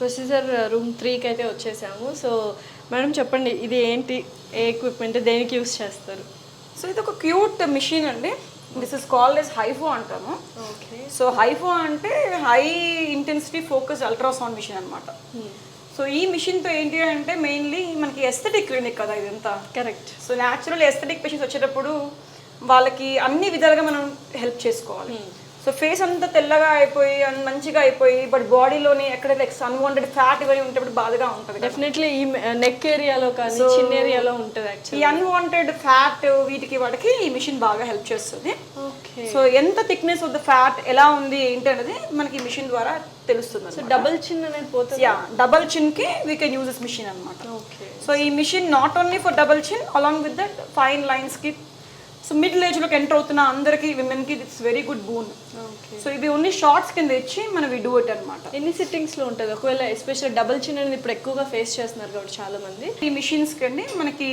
Procedure room త్రీకి అయితే వచ్చేసాము. సో మేడం చెప్పండి ఇది ఏంటి ఏ ఎక్విప్మెంట్ దేనికి యూస్ చేస్తారు? సో ఇది ఒక క్యూట్ మిషన్ అండి. This is called as HIFU అంటాము. ఓకే. సో హైఫో అంటే high intensity focus ultrasound machine అనమాట సో ఈ మిషన్తో ఏంటి అంటే మెయిన్లీ మనకి ఎస్థెటిక్ క్లినిక్ కదా ఇదంతా. Correct so natural aesthetic patients వచ్చేటప్పుడు వాళ్ళకి అన్ని విధాలుగా మనం హెల్ప్ చేసుకోవాలి. సో ఫేస్ అంతా తెల్లగా అయిపోయి అన్- మంచిగా అయిపోయి బట్ బాడీలోని ఎక్కడైతే అన్వాంటెడ్ ఫ్యాట్ ఇవన్నీ ఉంటే బాధగా ఉంటుంది డెఫినెట్లీ ఈ నెక్ ఏరియాలో కానీ చిన్న ఏరియాలో ఉంటుంది యాక్చువల్లీ ఈ అన్వాంటెడ్ ఫ్యాట్ వీటికి వాటికి ఈ మిషన్ బాగా హెల్ప్ చేస్తుంది. ఓకే సో ఎంత థిక్నెస్ ఆఫ్ ద ఫ్యాట్ ఎలా ఉంది ఏంటి అనేది మనకి ఈ మిషన్ ద్వారా తెలుస్తుంది సో డబుల్ చిన్ అనేది పోతుంది? Yeah double చిన్కి we can use this machine అనమాట ఓకే సో ఈ machine not only for double chin along with that fine లైన్స్కి so middle ఏజ్లోకి ఎంటర్ అవుతున్న అందరికి విమెన్కి it's very good boon okay so ఇవి only shots కింద ఇచ్చి మనం వి డూ ఇట్ అనమాట ఎన్ని సిట్టింగ్స్లో ఉంటుంది? ఒకవేళ ఎస్పెషల్ డబుల్ చిన్ అనేది ఇప్పుడు ఎక్కువగా ఫేస్ చేస్తున్నారు కాబట్టి చాలా మంది ఈ మిషన్స్ కండి మనకి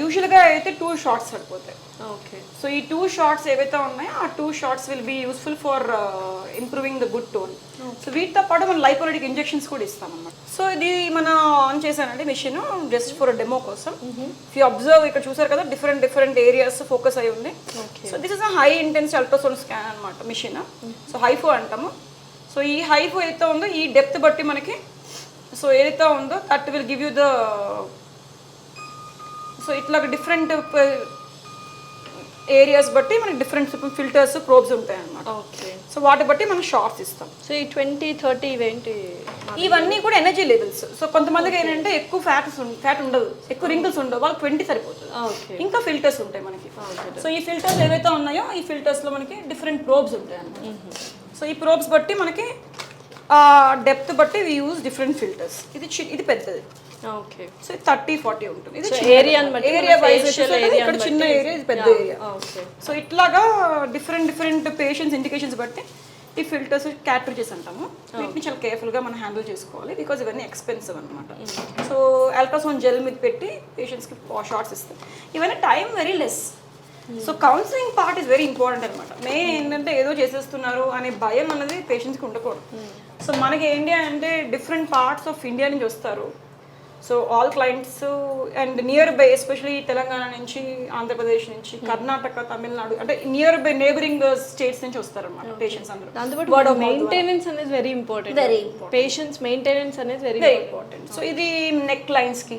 యూజువల్గా అయితే టూ షార్ట్స్ సరిపోతాయి. ఓకే సో ఈ టూ షార్ట్స్ ఏవైతే ఉన్నాయో ఆ two shots will be useful for improving the good tone so వీటితో పాటు మనం లైపోలిటిక్ ఇంజెక్షన్స్ కూడా ఇస్తాం అన్నమాట సో ఇది మన ఆన్ చేశానండి మిషన్ జస్ట్ ఫర్ డెమో కోసం. యూ అబ్జర్వ్ ఇక్కడ చూసారు కదా డిఫరెంట్ డిఫరెంట్ ఏరియాస్ ఫోకస్ అయి ఉంది. So this is a high intense ultrasound scan అనమాట మిషన్ సో హైఫో అంటాము. సో ఈ హైఫో ఏదైతే ఉందో ఈ డెప్త్ బట్టి మనకి సో ఏదైతే ఉందో that will give you the so ఇట్లా డిఫరెంట్ ఏరియాస్ బట్టి మనకి డిఫరెంట్ ఫిల్టర్స్ ప్రోబ్స్ ఉంటాయి అన్నమాట. ఓకే సో వాటి బట్టి మనం షార్ట్స్ ఇస్తాం. సో ఈ ట్వంటీ థర్టీ ఇవేంటి? ఇవన్నీ కూడా ఎనర్జీ లెవెల్స్ సో కొంతమందికి ఏంటంటే ఎక్కువ ఫ్యాట్స్ ఫ్యాట్ ఉండదు. ఎక్కువ రింకిల్స్ ఉండవు. వాళ్ళకి ట్వంటీ సరిపోతుంది. ఓకే ఇంకా ఫిల్టర్స్ ఉంటాయి మనకి. సో ఈ ఫిల్టర్స్ ఏవైతే ఉన్నాయో ఈ ఫిల్టర్స్లో మనకి డిఫరెంట్ ప్రోబ్స్ ఉంటాయి అన్నమాట. సో ఈ ప్రోబ్స్ బట్టి మనకి డెప్త్ బట్టి వి యూజ్ డిఫరెంట్ ఫిల్టర్స్ ఇది ఇది పెద్దది. ఓకే సో థర్టీ ఫార్టీ ఉంటుంది. ఇది బట్టి ఏరియా వైజ్ ఇక్కడ చిన్న ఏరియా ఇది పెద్ద ఏరియా ఓకే సో ఇట్లాగా డిఫరెంట్ డిఫరెంట్ పేషెంట్స్ ఇండికేషన్స్ బట్టి ఈ ఫిల్టర్స్ క్యాటరేజెస్ అంటాము. వీటిని చాలా కేర్ఫుల్గా మనం హ్యాండిల్ చేసుకోవాలి బికాజ్ ఇవన్నీ ఎక్స్పెన్సివ్ అనమాట సో అల్ట్రాసౌండ్ జెల్ మీద పెట్టి పేషెంట్స్కి షార్ట్స్ ఇస్తాం. ఇవన్నీ time very less so counselling part is very important అనమాట మెయిన్ ఏంటంటే ఏదో చేసేస్తున్నారు అనే భయం అనేది పేషెంట్స్కి ఉండకూడదు. సో మనకి ఏంటి అంటే డిఫరెంట్ పార్ట్స్ ఆఫ్ ఇండియా నుంచి వస్తారు. So all clients and nearby especially Telangana నుంచి ఆంధ్రప్రదేశ్ నుంచి కర్ణాటక తమిళనాడు అంటే నియర్ బై నేబరింగ్ స్టేట్స్ నుంచి వస్తారన్నమాట పేషెంట్స్ అందరూ. మెయింటెనెన్స్ అనేది very important Very patients maintenance అనేది వెరీ వెరీ ఇంపార్టెంట్ సో ఇది నెక్ లైన్స్కి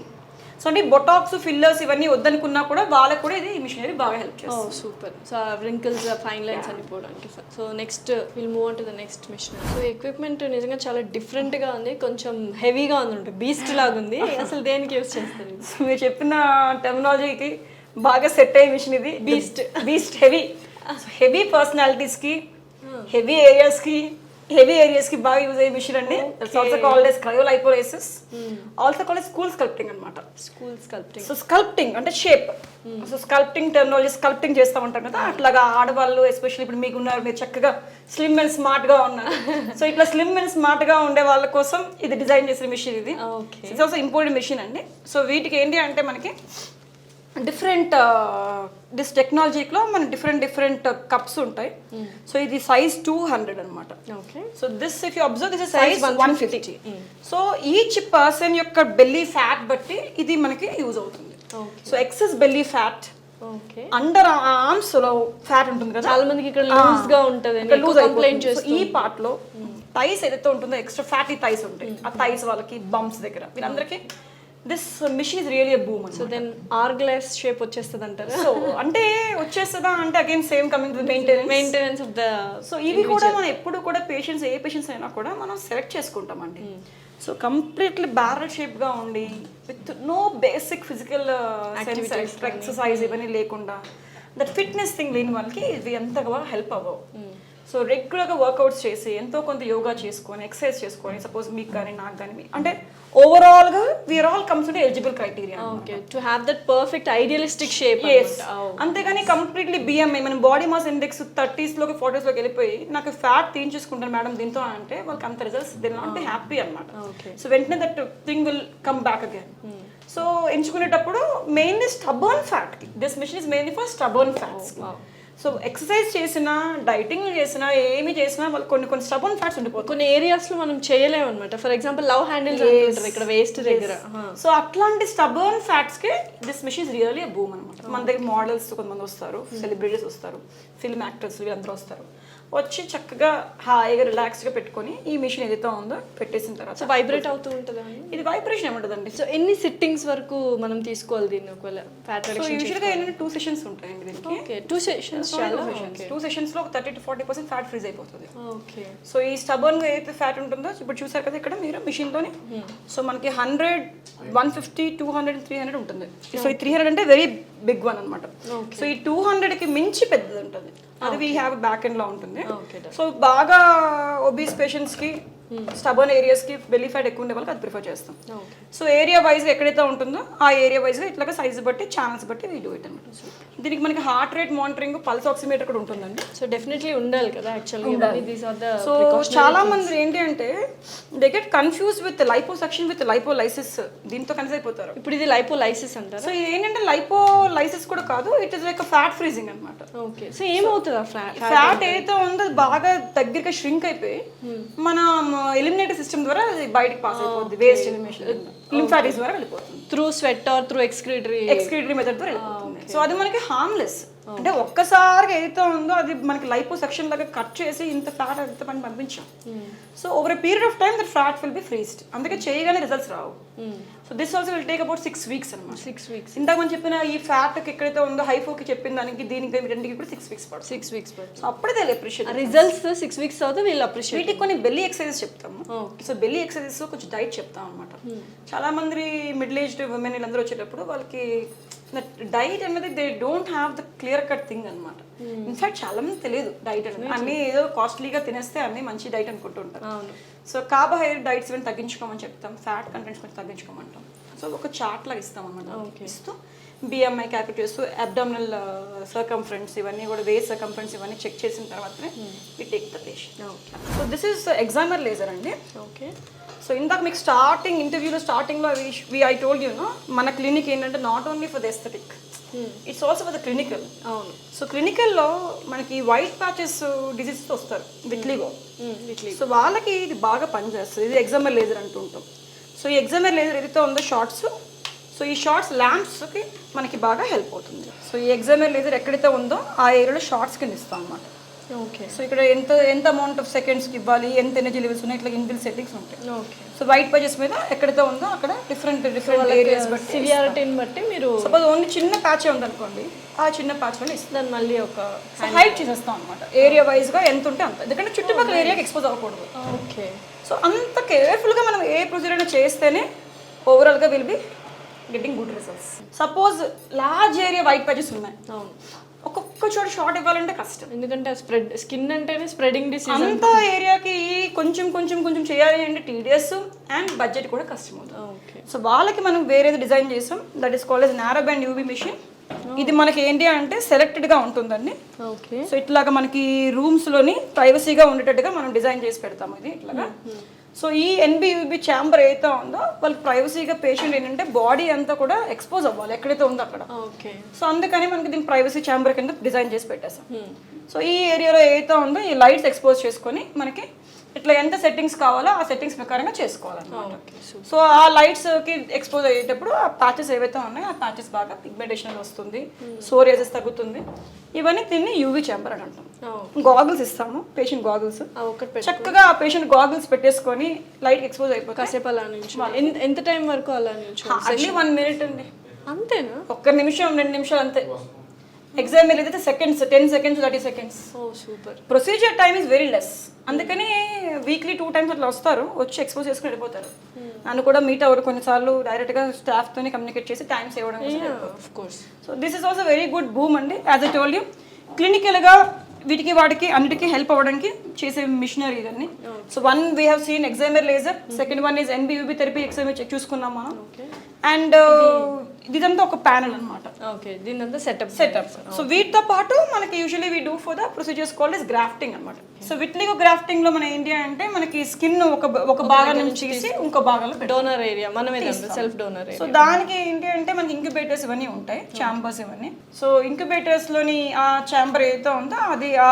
సో అంటే బొటాక్స్ ఫిల్లర్స్ ఇవన్నీ వద్దనుకున్నా కూడా వాళ్ళకు కూడా ఇది మిషనరీ బాగా హెల్ప్ ఓ చేస్తుంది. Super so wrinkles fine lines అని పోవడానికి. So next will move on to the next machine so equipment నిజంగా చాలా డిఫరెంట్గా ఉంది. కొంచెం హెవీగా ఉంది బీస్ట్ లాగా ఉంది. అసలు దేనికి యూస్ చేస్తారు మీరు చెప్పిన టెక్నాలజీకి బాగా సెట్ అయ్యే మిషన్ ఇది. బీస్ట్ బీస్ట్ హెవీ హెవీ పర్సనాలిటీస్కి హెవీ ఏరియాస్కి హెవీ ఏరియాస్కి బాగా యూజ్ అయ్యే మిషన్ అండి. Also called as cryolipolysis also called school sculpting అనమాట స్కూల్ స్కల్ప్టింగ్ సో స్కల్ప్టింగ్ అంటే shape so sculpting technology sculpting చేస్తూ ఉంటాం కదా. అట్లాగా ఆడవాళ్ళు ఎస్పెషల్లీ ఇప్పుడు మీకు ఉన్నారు మీరు చక్కగా స్లిమ్ అండ్ స్మార్ట్గా ఉన్నారు. సో ఇట్లా స్లిమ్ అండ్ స్మార్ట్గా ఉండే వాళ్ళ కోసం ఇది డిజైన్ చేసిన మిషన్ ఇది. ఇట్స్ ఆల్సో ఇంపోర్టెడ్ మిషన్ అండి. సో వీటికి ఏంటి అంటే మనకి డిఫరెంట్ దిస్ టెక్నాలజీలో మన డిఫరెంట్ డిఫరెంట్ కప్స్ ఉంటాయి. సో ఇది సైజ్ టూ హండ్రెడ్ అనమాట so this if you observe this size one fifty so each person యొక్క బెల్లీ ఫ్యాట్ బట్టి ఇది మనకి యూజ్ అవుతుంది. So excess belly fat okay under ఆర్మ్స్లో fat ఉంటుంది కదా? చాలా మందికి ఇక్కడ లూజ్గా ఉంటది లూజ్ కంప్లైంట్ ఈ పార్ట్లో థైస్ ఏదైతే ఉంటుందో ఎక్స్ట్రా ఫ్యాటీ థైస్ ఉంటాయి. ఆ థైస్ వాళ్ళకి బంప్స్ దగ్గర. వీళ్ళందరికీ this machine is really boon so then are glass shape వచ్చేస్తుంది అంటారా సో అంటే వచ్చేస్తుందా అంటే again same coming maintenance maintenance of the so ఇవి కూడా మనం ఎప్పుడు కూడా పేషెంట్స్ ఏ పేషెంట్స్ అయినా కూడా మనం సెలెక్ట్ చేసుకుంటామండి. సో కంప్లీట్లీ బ్యారల్ షేప్గా ఉండి with no basic physical exercise ఇవన్నీ లేకుండా దట్ ఫిట్నెస్ థింగ్ లేని వాళ్ళకి ఇవి ఎంతగా హెల్ప్ అవ్వవు. సో రెగ్యులర్గా వర్కౌట్స్ చేసి ఎంతో కొంత యోగా చేసుకొని ఎక్సర్సైజ్ చేసుకొని సపోజ్ మీకు కానీ నాకు కానీ అంటే ఓవరాల్గా we are all comes to eligible criteria okay to have that perfect idealistic shape. అంతేగాని కంప్లీట్లీ బిఎంఐ మన బాడీ మాస్ ఇండెక్స్ థర్టీస్లోకి ఫార్టీస్లోకి వెళ్ళిపోయి నాకు ఫ్యాట్ తీయించేసుకుంటాను మేడం దీంతో అంటే వాళ్ళకి అంత results will not be happy అనమాట. సో వెంటనే that thing will come back again so ఎంచుకునేటప్పుడు mainly stubborn fat this machine is mainly for stubborn fats so exercise చేసినా డైటింగ్ చేసినా ఏమి చేసినా వాళ్ళు కొన్ని కొన్ని స్టబన్ ఫ్యాట్స్ ఉండిపోతాయి. కొన్ని ఏరియాస్లో మనం చేయలేము అనమాట ఫర్ ఎగ్జాంపుల్ లవ్ అంటుంటారు ఇక్కడ వేస్ట్ దగ్గర. సో అట్లాంటి stubborn ఫ్యాట్స్కి this machine is really boon అనమాట మన దగ్గర మోడల్స్ కొంతమంది వస్తారు సెలబ్రిటీస్ వస్తారు ఫిల్మ్ యాక్టర్స్ వీళ్ళందరూ వస్తారు. వచ్చి చక్కగా హాయిగా రిలాక్స్గా పెట్టుకొని ఈ మిషన్ ఏదైతే ఉందో పెట్టేసిన తర్వాత సో వైబ్రేట్ అవుతూ ఉంటుందా ఇది వైబ్రేషన్ ఏముంటుందండి సో ఎన్ని సిట్టింగ్స్ వరకు మనం తీసుకోవాలి దీన్ని ఒకవేళ? ఫ్యాట్ సో రిడక్షన్ యూజువల్గా ఏంటంటే టూ సెషన్స్ ఉంటాయండి దీనికి. టూ సెషన్స్ టూ సెషన్స్లో ఒక thirty to forty percent fat freeze అయిపోతుంది. ఓకే సో ఈ స్టబర్న్ ఏదైతే ఫ్యాట్ ఉంటుందో ఇప్పుడు చూసారు కదా ఇక్కడ మీరు machine తోని? సో మనకి hundred one fifty two hundred three hundred ఉంటుంది. సో ఈ త్రీ హండ్రెడ్ అంటే వెరీ బిగ్ వన్ అనమాట సో ఈ టూ హండ్రెడ్కి మించి పెద్దది ఉంటుంది. అది వీ హ్యావ్ బ్యాక్ ఎండ్లో ఉంటుంది. సో బాగా ఒబీస్ పేషెంట్స్కి స్టబర్న్ ఏరియాస్కి బెల్లీ ఫ్యాట్ ఎక్కువ ఉండే వాళ్ళకి అది ప్రిఫర్ చేస్తాం. సో ఏరియా వైజ్ ఎక్కడైతే ఉంటుందో ఆ ఏరియా వైజ్గా ఇట్లాగా సైజ్ బట్టి ఛానల్స్ బట్టి వీ డూ ఇట్ అనమాట. దీనికి మనకి heart rate monitoring pulse oximeter కూడా ఉంటుందండి. సో డెఫినెట్లీ ఉండాలి కదా ద సో చాలా మంది ఏంటి అంటే they get confuse with liposection with lipolysis దీంతో కన్ఫ్యూజ్ అయిపోతారు. ఇప్పుడు ఇది లైపోలైసిస్ అంటారు? సో ఇది ఏంటంటే లైపోలైసిస్ కూడా కాదు it is like fat freezing అనమాట. ఓకే సో ఏమవుతుంది ఫ్యాట్ ఏదైతే ఉందో బాగా దగ్గరగా ష్రింక్ అయిపోయి మన ఎలిమినేటర్ సిస్టమ్ ద్వారా అది బయటకు పాస్ అయిపోతుంది వేస్ట్ ఎలిమినేషన్ లింఫాటిక్స్ ద్వారా. వెళ్ళిపోతుంది. Through sweat or through excretory excretory method ద్వారా వెళ్ళిపోతుంది. సో అది మనకి హార్మ్లెస్ అంటే ఒక్కసారిగా ఏదైతే ఉందో అది మనకి లైపో సెక్షన్ లాగా కట్ చేసి ఇంత ఫ్యాట్ ఎంత పని పంపించాం. So over period of time that fat will be freezed అందుకే చేయగానే results Rao. So this also will take about six weeks అనమాట సిక్స్ వీక్స్ ఇందాక మనం చెప్పిన ఈ ఫ్యాట్ ఎక్కడైతే ఉందో హైఫోకి చెప్పిన దానికి దీనికి రెండుకి కూడా సిక్స్ వీక్స్ పడుతుంది. సిక్స్ వీక్స్ సో అప్పుడే తెలియ అప్రిషియేట్ రిజల్ట్స్ సిక్స్ వీక్స్ అవుతే వీళ్ళు అప్రిషియేట్ వీటికి కొన్ని బెల్లీ ఎక్సర్సైజెస్ చెప్తాము. సో బెల్లీ ఎక్సర్సైజెస్ కొంచెం డైట్ చెప్తాం అనమాట చాలా మంది మిడిల్ ఏజ్డ్ ఉమెన్ వీళ్ళందరూ వచ్చేటప్పుడు వాళ్ళకి డైట్ అనేది they don't have the clear cut thing అనమాట ఇన్ఫాక్ట్ చాలా మంది తెలియదు డైట్ అనేది అన్ని ఏదో కాస్ట్లీగా తినేస్తే అన్ని మంచి డైట్ అనుకుంటుంటారు అవును. సో కార్బోహైడ్రేట్ డైట్స్ ఇవన్నీ తగ్గించుకోమని చెప్తాం. ఫ్యాట్ కంటెంట్స్ కొంచెం తగ్గించుకోమంటాం. సో ఒక చార్ట్ లాగా ఇస్తాం అనమాట ఇస్తూ బిఎంఐ చేస్తూ అబ్డామినల్ సర్కంఫరెన్స్ ఇవన్నీ కూడా వే సర్కంఫరెన్స్ ఇవన్నీ చెక్ చేసిన తర్వాతనే we take the patient so this is excimer laser అండి. ఓకే సో ఇందాక మీకు స్టార్టింగ్ ఇంటర్వ్యూలో స్టార్టింగ్లో we I told you know మన క్లినిక్ ఏంటంటే not only for the aesthetic it's also for the clinical అవును. సో క్లినికల్లో మనకి వైట్ ప్యాచెస్ డిజీజ్ వస్తారు. విట్లిగో సో వాళ్ళకి ఇది బాగా పనిచేస్తుంది. ఇది ఎగ్జామర్ లేజర్ అంటుంటాం. సో ఈ ఎగ్జామర్ లేజర్ ఏదైతే ఉందో షార్ట్స్ సో ఈ షార్ట్స్ ల్యాంప్స్కి మనకి బాగా హెల్ప్ అవుతుంది. సో ఈ ఎగ్జామర్ లేజర్ ఎక్కడైతే ఉందో ఆ ఏరియాలో షార్ట్స్ కింద ఇస్తాం అనమాట ఓకే సో ఇక్కడ ఎంత ఎంత అమౌంట్ ఆఫ్ సెకండ్స్కి ఇవ్వాలి ఎంత ఎనర్జీ లెవెల్స్ ఉన్నాయి ఇట్లా ఇన్బిల్ సెట్టింగ్స్ ఉంటాయి. ఓకే సో వైట్ పేజెస్ మీద ఎక్కడైతే ఉందో అక్కడ డిఫరెంట్ డిఫరెంట్ ఏరియాస్ బట్టి సివియారిటీని బట్టి మీరు సపోజ్ ఓన్లీ చిన్న ప్యాచ్ ఉందనుకోండి ఆ చిన్న ప్యాచ్లోనే ఇస్తాం. దాన్ని మళ్ళీ ఒక హైట్ చేసేస్తాం అనమాట ఏరియా వైజ్గా ఎంత ఉంటే అంత. ఎందుకంటే చుట్టుపక్కల ఏరియాకి ఎక్స్పోజ్ అవ్వకూడదు. ఓకే సో అంత కేర్ఫుల్గా మనం ఏ ప్రొసీజర్ అయినా చేస్తేనే ఓవరాల్గా will be getting good results suppose large area white patches ఉన్నాయి. అవును. ఒక్కొక్క చోట షార్ట్ ఇవ్వాలంటే కష్టం. ఎందుకంటే స్ప్రెడ్ స్కిన్ అంటేనే స్ప్రెడింగ్ డిసీజ్ అంత ఏరియాకి కొంచెం కొంచెం కొంచెం చేయాలి అంటే టీడీఎస్ అండ్ బడ్జెట్ కూడా కష్టం అవుతుంది ఓకే సో వాళ్ళకి మనం వేరేది డిజైన్ చేసాం. That is called narrow band UV machine ఇది మనకి ఏంటి అంటే సెలెక్టెడ్గా ఉంటుందండి. ఓకే సో ఇట్లాగా మనకి రూమ్స్లోని ప్రైవసీగా ఉండేటట్టుగా మనం డిజైన్ చేసి పెడతాము ఇది ఇట్లాగా. సో ఈ ఎన్బియూబి ఛాంబర్ ఏదైతే ఉందో వాళ్ళకి ప్రైవసీగా పేషెంట్ ఏంటంటే బాడీ అంతా కూడా ఎక్స్పోజ్ అవ్వాలి ఎక్కడైతే ఉందో అక్కడ. ఓకే. సో అందుకని మనకి దీని ప్రైవసీ ఛాంబర్ కింద డిజైన్ చేసి పెట్టేసాం సో ఈ ఏరియాలో ఏదైతే ఉందో ఈ లైట్స్ ఎక్స్పోజ్ చేసుకొని మనకి ఇట్లా ఎంత సెట్టింగ్స్ కావాలో ఆ సెట్టింగ్స్ ప్రకారంగా చేసుకోవాలన్నమాట. ఓకే సో ఆ లైట్స్కి ఎక్స్పోజ్ అయ్యేటప్పుడు ఆ ప్యాచెస్ ఏవైతే ఉన్నాయో ఆ ప్యాచెస్ బాగా పిగ్మెంటేషన్ వస్తుంది సోరియాసిస్ తగ్గుతుంది. ఇవన్నీ దీన్ని యూవీ చాంబర్ అని అంటాం. గాగుల్స్ ఇస్తాము పేషెంట్ గాగుల్స్ చక్కగా ఆ పేషెంట్ గాగుల్స్ పెట్టేసుకొని లైట్ ఎక్స్పోజ్ అయిపోతే కాసేపు అలా నుంచి ఎంత టైం వరకు అలా నుంచి వన్ మినిట్ అండి. అంతేనా? ఒక్క నిమిషం రెండు నిమిషాలు అంతే. ఎగ్జామ్ అయితే seconds ten seconds thirty seconds oh super procedure time is very less అందుకని వీక్లీ టూ టైమ్స్ అట్లా వస్తారు. వచ్చి ఎక్స్పోజ్ చేసుకుని వెళ్ళిపోతారు. నన్ను కూడా మీట్ అవ్వరు కొన్నిసార్లు. డైరెక్ట్గా స్టాఫ్తోని కమ్యూనికేట్ చేసి time save course so this is also very good boon అండి. యాజ్ ఎ టోల్ యూ క్లినికల్గా వీటికి వాటికి అన్నిటికీ హెల్ప్ అవ్వడానికి చేసే మిషనరీ ఇవన్నీ so one we have seen excimer laser second one is NBUVB therapy exam చూసుకున్నాం మనం అండ్ ఇదంతా ఒక ప్యానల్ అనమాట ఓకే దీని అంతా సెటప్ సెటప్ సో వీటితో పాటు మనకి usually we do for the procedures called is grafting అనమాట సో విట్లిగో గ్రాఫ్టింగ్లో మన ఏంటి అంటే మనకి స్కిన్ ఒక ఒక భాగం నుంచి తీసి ఇంకో భాగంలో డోనర్ ఏరియా మనమే సెల్ఫ్ డోనర్ సో దానికి ఏంటి అంటే మనకి ఇంక్యుబేటర్స్ ఇవన్నీ ఉంటాయి ఛాంబర్స్ ఇవన్నీ. సో ఇంక్యుబేటర్స్లోని ఆ ఛాంబర్ ఏదైతే ఉందో అది ఆ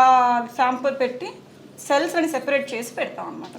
శాంపుల్ పెట్టి సెల్స్ అని సెపరేట్ చేసి పెడతాం అనమాట